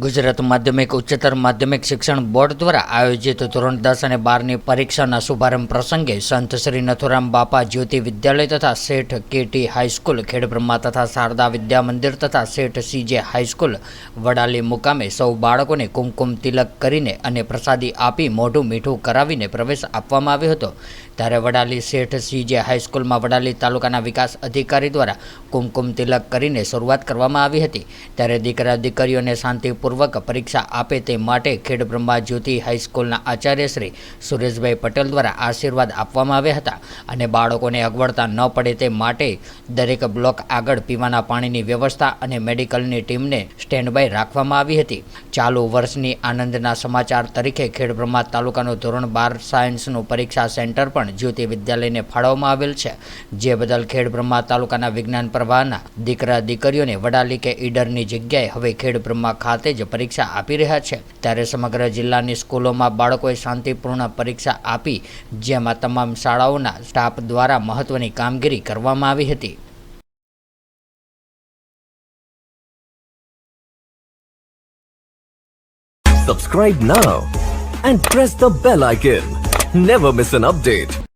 ગુજરાત માધ્યમિક, ઉચ્ચતર માધ્યમિક શિક્ષણ બોર્ડ દ્વારા આયોજિત ધોરણ દસ અને બારની પરીક્ષાના શુભારંભ પ્રસંગે સંત શ્રી નથુરામ બાપા જ્યોતિ વિદ્યાલય તથા શેઠ કેટી હાઈસ્કૂલ ખેડબ્રહ્મા તથા શારદા વિદ્યા મંદિર તથા શેઠ સીજે હાઈસ્કૂલ વડાલી મુકામે સૌ બાળકોને કુમકુમ તિલક કરીને અને પ્રસાદી આપી મોઢું મીઠું કરાવીને પ્રવેશ આપવામાં આવ્યો હતો. ત્યારે વડાલી શેઠ સીજે હાઈસ્કૂલમાં વડાલી તાલુકાના વિકાસ અધિકારી દ્વારા કુમકુમ તિલક કરીને શરૂઆત કરવામાં આવી હતી. ત્યારે દીકરા દીકરીઓને શાંતિપૂર્વક પરીક્ષા આપે તે માટે ખેડબ્રહ્મા જ્યોતિ હાઈસ્કૂલના આચાર્ય શ્રી સુરેશભાઈ પટેલ દ્વારા આશીર્વાદ આપવામાં આવ્યા હતા અને બાળકોને અગવડતા ન પડે તે માટે દરેક બ્લોક આગળ પીવાના પાણીની વ્યવસ્થા અને મેડિકલની ટીમને સ્ટેન્ડ બાય રાખવામાં આવી હતી. ચાલુ વર્ષની આનંદના સમાચાર તરીકે ખેડબ્રહ્મા તાલુકાનું ધોરણ બાર સાયન્સનું પરીક્ષા સેન્ટર પણ જ્યોતિ વિદ્યાલયને ફાળવવામાં આવેલ છે. જે બદલ ખેડબ્રહ્મા તાલુકાના વિજ્ઞાન પ્રવાહના દીકરા દીકરીઓને વડાલી કે ઈડરની જગ્યાએ હવે ખેડબ્રહ્મા ખાતે જ પરીક્ષા આપી રહ્યા છે ત્યારે સમગ્ર જિલ્લાની સ્કૂલોમાં બાળકોએ શાંતિપૂર્ણ પરીક્ષા આપી, જેમાં તમામ શાળાઓના સ્ટાફ દ્વારા મહત્વની કામગીરી કરવામાં આવી હતી Subscribe now and press the bell icon. Never miss an update.